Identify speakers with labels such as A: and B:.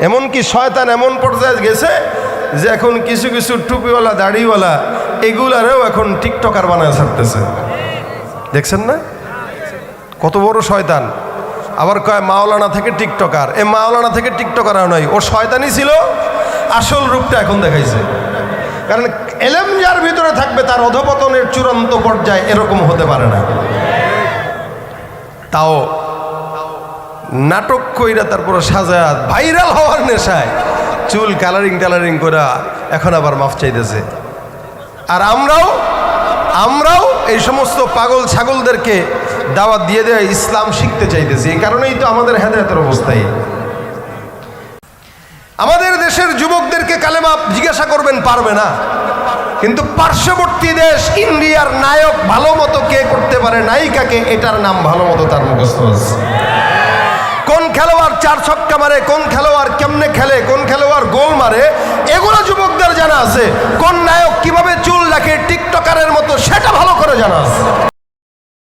A: এমনকি শয়তান এমন পর্যায়ে গেছে যে এখন কিছু কিছু টুপিওয়ালা, দাড়িওয়ালা, এগুলারেও এখন টিকটকার বানায় ছাড়তেছে। দেখছেন না? কত বড় শয়তান। আবার কয়, মাওলানা থেকে টিকটকার। এ মাওলানা থেকে টিকটকার নয়, ও শয়তানই ছিল, আসল রূপটা এখন দেখাইছে। কারণ এলেম যার ভিতরে থাকবে, তার অধপতনের চূড়ান্ত পর্যায়ে এরকম হতে পারে না। তাও নাটক কইরা তারপরে সাজা ভাইরাল হওয়ার নেশায় চুল কালারিং টালারিং করা এখন আবার মাফ চাইতেছে। আর আমরাও আমরাও এই সমস্ত পাগল ছাগলদেরকে দাওয়াত দিয়ে দেওয়া ইসলাম শিখতে চাইতেছি। এই কারণেই তো আমাদের হেদায়তের অবস্থায় আমাদের দেশের যুবকদেরকে কালেমা জিজ্ঞাসা করবেন, পারবে না। কিন্তু পার্শ্ববর্তী দেশ, ইন্ডিয়ার নায়ক ভালো মতো কে করতে পারে, নায়িকাকে, এটার নাম ভালো মতো তার মুখস্থ আছে। চার ছক্কা মারে, কোন খেলোয়াড় কেমনে খেলে, কোন খেলোয়াড় গোল মারে, এগুলো যুবকদের জানা আছে। কোন নায়ক কীভাবে